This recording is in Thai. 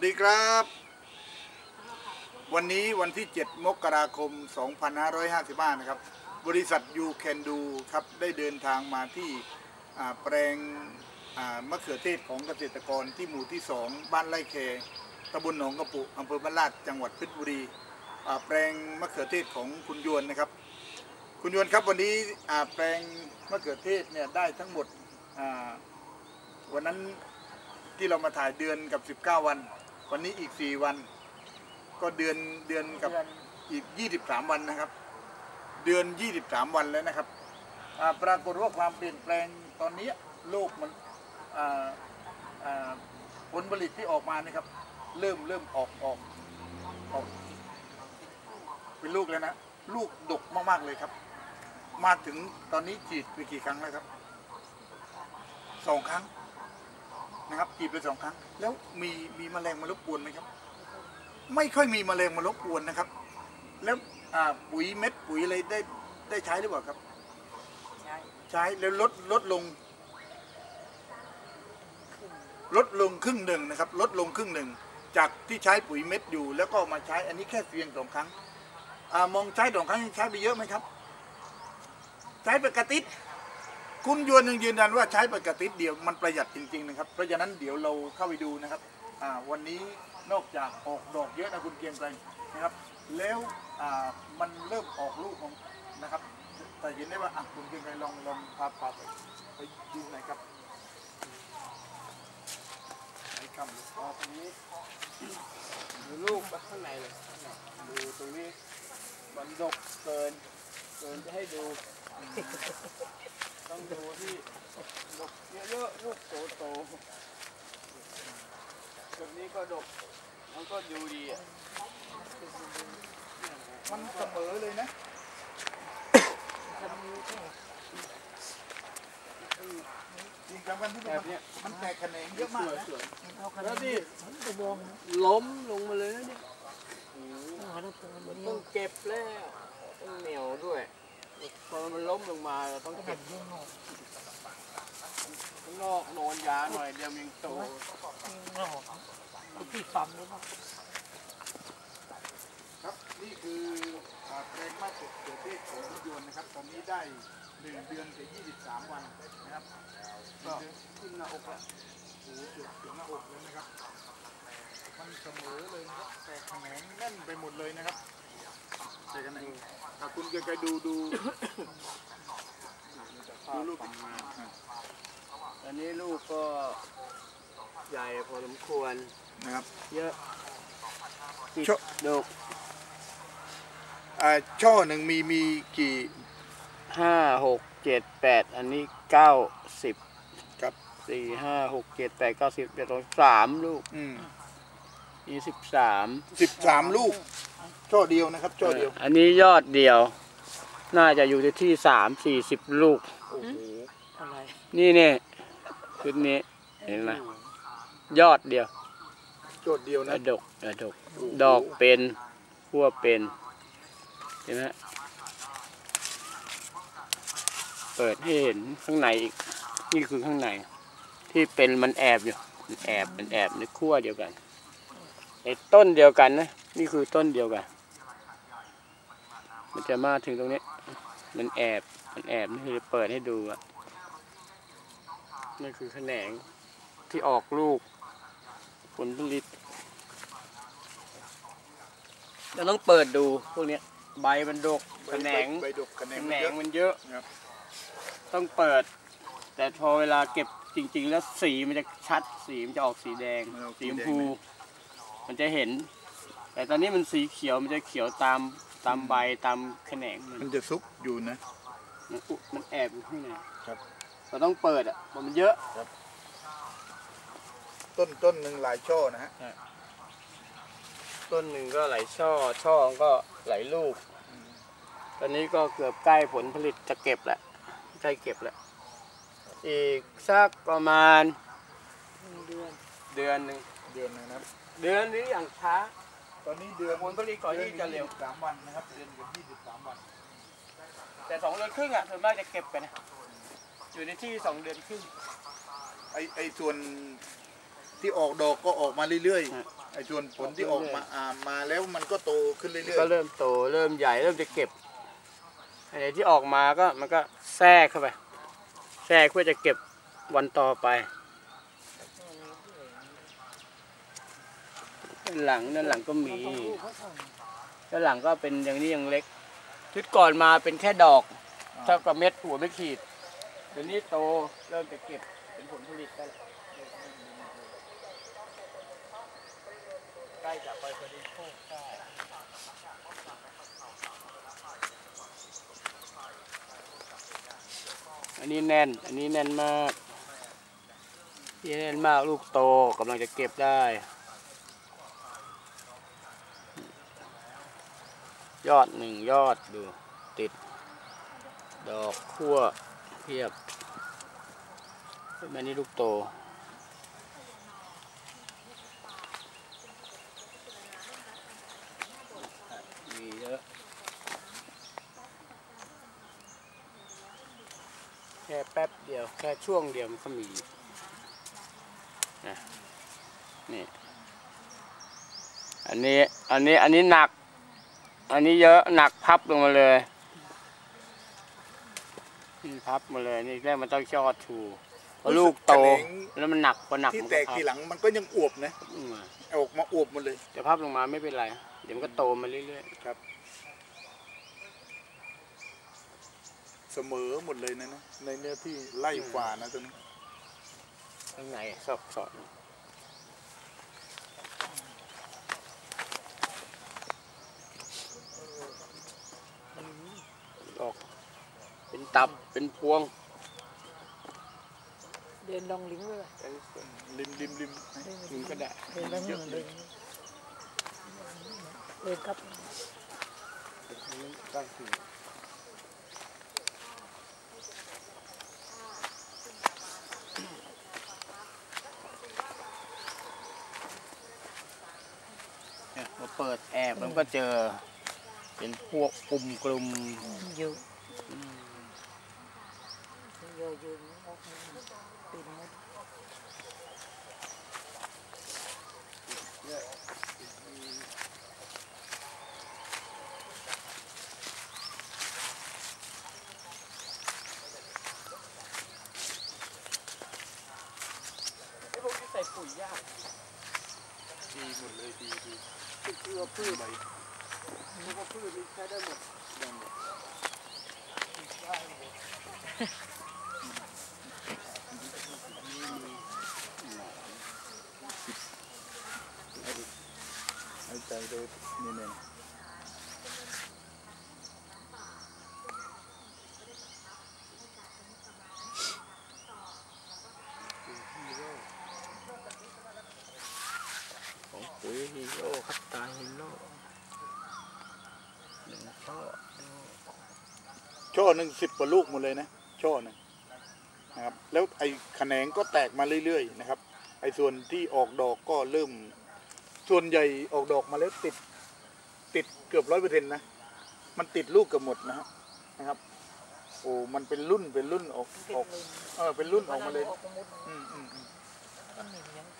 วัสดีครับ วันนี้วันที่ 7 มกราคม 2555 นะครับ บริษัท You Can Do ครับ ได้เดินทางมาที่แปลงมะเขือเทศของเกษตรกรที่หมู่ที่ 2 บ้านไร่แคตำบลหนองกระปุอำเภอบ้านลาดจังหวัดเพชรบุรีแปลงมะเขือเทศของคุณยวนนะครับ คุณยวนครับวันนี้แปลงมะเขือเทศเนี่ยได้ทั้งหมดวันนั้นที่เรามาถ่ายเดือนกับ 19 วัน วันนี้อีก 4 วัน ก็เดือนเดือนกับอีก 23 วันนะครับ เดือน 23 วันแล้วนะครับอ่าปรากฏว่าความเปลี่ยนแปลงตอนนี้โลกมันอ่าอ่าผลผลิตที่ออกมานะครับ เริ่มเริ่มออกออกออกเป็นลูกแล้วนะลูกดกมากๆเลยครับ มาถึงตอนนี้ฉีดไปกี่ครั้งแล้วครับสองครั้ง นะครับฉีดไปสองครั้ง แล้วมีมีแมลงมารบกวนไหมครับ ไม่ค่อยมีแมลงมารบกวนนะครับ แล้วอ่าปุ๋ยเม็ดปุ๋ยอะไรได้ได้ใช้หรือเปล่าครับ ใช่ใช้แล้วลดลดลง ลดลงครึ่งหนึ่งนะครับ ลดลงครึ่งหนึ่งจากที่ใช้ปุ๋ยเม็ดอยู่ แล้วก็มาใช้อันนี้แค่เพียงสองครั้งอามองใช้สองครั้งยังใช้ไปเยอะไหมครับ ใช้ไปกระติด คุณยวนยังยืนยันว่าใช้ปกติดเดียวมันประหยัดจริงๆนะครับ เพราะฉะนั้นเดี๋ยวเราเข้าไปดูนะครับวันนี้นอกจากออกดอกเยอะนะคุณเกียงไกรนะครับ แล้วมันเริ่มออกลูกของนะครับ แต่เห็นได้ว่าคุณเกียงไกรลองลองพาพาไปไปดูหน่อยครับไอ้คำลูกออกตรงนี้ดูลูกข้างในเลยดูตรงนี้มันดกเกินเกินจะให้ดู ต้องดูที่ดกเยอะๆลูกโตโตๆแบบนี้ก็ดกมันก็ดูดีอะ มันเสมอเลยนะจริงจังมันที่แบบเนี้ยมันแตกแขนงเยอะมากนะสวยเอาขๆนาแล้ดวนี้นี่ล้มลงมาเลยนะเนี่ยมันต้องเก็บแล้วต้องเหนียวด้วย พอมันล้มลงมาเราต้องเก็บข้างนอกนอนยาหน่อยเดียวมันยังโตที่ปั๊มหรือเปล่าครับนี่คือแปลงมะเขือเทศของคุณยวนนะครับ ตอนนี้ได้หนึ่งเดือนกับ23วันนะครับก็ขึ้นหน้าอกแล้วโอ้โหเกือบถึงหน้าอกเลยนะครับ มันเสมอเลยนะครับแตกแขนงแน่นไปหมดเลยนะครับ แตกแขนงอะคุณเกรียงไกรดูดูดูลูกติดมาอะอันนี้ลูกก็ใหญ่พอสมควรนะครับ เยอะติดชอบดกอ่าช่อหนึ่งมีมีกี่ห้าหกเจ็ดแปดอันนี้เก้าสิบครับสี่ห้าหกเจ็ดแปดเก้าสิบเจ็ดสองสามลูก อืมนี่สิบสามสิบสามลูก ช่อเดียวนะครับช่อเดียว อันนี้ยอดเดียว น่าจะอยู่ที่ที่สามสี่สิบลูกโอ้โหอะไรนี่เนี่ยชุดนี้เห็นไหมยอดเดียวช่อเดียวกนะระดกกระดก ดอกเป็นขั้วเป็นเห็นไหมฮะเปิดให้เห็นข้างในอีกนี่คือข้างใน ที่เป็นมันแอบอยู่มันแอบมันแอบในขั้วเดียวกันในต้นเดียวกันนะ นี่คือต้นเดียวกัน มันจะมาถึงตรงนี้ มันแอบ มันแอบนี่คือเปิดให้ดูอะนี่คือแขนงที่ออกลูก ผลผลิตเราต้องเปิดดูพวกเนี้ยใบมันดกแขนงใบดกแขนแขงนเยงอะมันเยอะครับต้องเปิด แต่พอเวลาเก็บจริง ๆ แล้วสีมันจะชัดสีมันจะออกสีแดงมันออกสีสีชมแดงพู มันจะเห็น แต่ตอนนี้มันสีเขียวมันจะเขียวตาม ตามใบตามแขนงมันมันจะซุกอยู่นะ มันอุมันแอบอยู่ข้างในครับ เราต้องเปิดอะเพราะมันเยอะ ต้นต้นหนึ่งหลายช่อนะฮะต้นหนึ่งก็ไหลายช่อ ช่อก็ไหลายลูก ตอนนี้ก็เกือบใกล้ผลผลิตจะเก็บแล้วใกล้เก็บแล้ว อีกสักประมาณเดือนเดือนหนึ่งเดือนหนึงนะครับ เดือนนี้อย่างช้า ตอนนี้เดือนผลผลิตก่อนที่จะเร็วสามวันนะครับเดือนกับยี่สิบสามวัน แต่สองเดือนครึ่งอะส่วนมากจะเก็บกันนะอยู่ในที่สองเดือนครึ่งไอไอส่วนที่ออกดอกก็ออกมาเรื่อยฮะๆไอ้ส่วนผลที่ออกมาอ่ามาแล้วมันก็โตขึ้นเรื่อยก็เริ่มโตเริ่มใหญ่เริ่มจะเก็บอะไรที่ออกมาก็มันก็แทรกเข้าไปแทรกเพื่อจะเก็บวันต่อไป ด้านหลังด้านหลังก็มีด้านหลังก็เป็นอย่างนี้ยังเล็ก ชุดก่อนมาเป็นแค่ดอกเท่ากับเม็ดหัวไม่ขีดเดี๋ยวนี้โตเริ่มจะเก็บเป็นผลผลิตได้แล้วใกล้จะไปบริโภคได้อันนี้แน่น อันนี้แน่นมากนี่แน่นมากลูกโตกำลังจะเก็บได้ ยอดหนึ่งยอดดูติด ดอกขั้วเพียบแบบนี้ลูกโต มีเยอะ แค่แป๊บเดียว แค่ช่วงเดียวมันก็มีนะนี่ อันนี้ อันนี้ อันนี้หนัก อันนี้เยอะหนักพับลงมาเลยนี่พับมาเลยนี่แรกมันต้องชอดชูพอลูกโตแล้วมันหนักพอหนักๆที่มันแตก็กพับทีหลังมันก็ยังอวบนะอืมออกมาอวบหมดเลยแต่พับลงมาไม่เป็นไร เดี๋ยวมันก็โตมาเรื่อยครับ เสมอหมดเลยนะนะในเนื้อที่ไล่กว่านะตรงนี้ๆข้างในซอกสอนออก เป็นตับเป็นพวง เดินลองลิงเลยริมริมริมกินก็ได้เดินลงเดินเดินครับตั้งคือเนี่ยพอเปิดแอบมันก็เจอ เป็นพวกกลุ่มกลุ่มอยู่อืมอ ยู่อยู่ออกปีนมดไอ้พวกที่ใส่ปุ๋ยยากดีหมดเลยดีดีคือคือว่าพืชไหนพวกว่าพืชนี่ใช้ได้หมดหาย ใจโดยนี่เนี่ยของปุ๋ยฮีโร่คัตตาฮีโร่หนึ่งช่อช่อหนึ่งสิบกว่าลูกหมดเลยนะ ช่อหนึงนะครับ แล้วไอ้แขนงก็แตกมาเรื่อยๆนะครับ ไอ้ส่วนที่ออกดอกก็เริ่ม ส่วนใหญ่ออกดอกมาแล้วติดติดเกือบร้อยเปอร์เซ็นต์นะ มันติดลูกเกือบหมดนะฮะนะครับ โอ้มันเป็นรุ่นเป็นรุ่นออกออกเออเป็นรุ่นออกมาเลยออกมาหมดอืมอืมอืมก็หนึ่งยังต้องเลยติด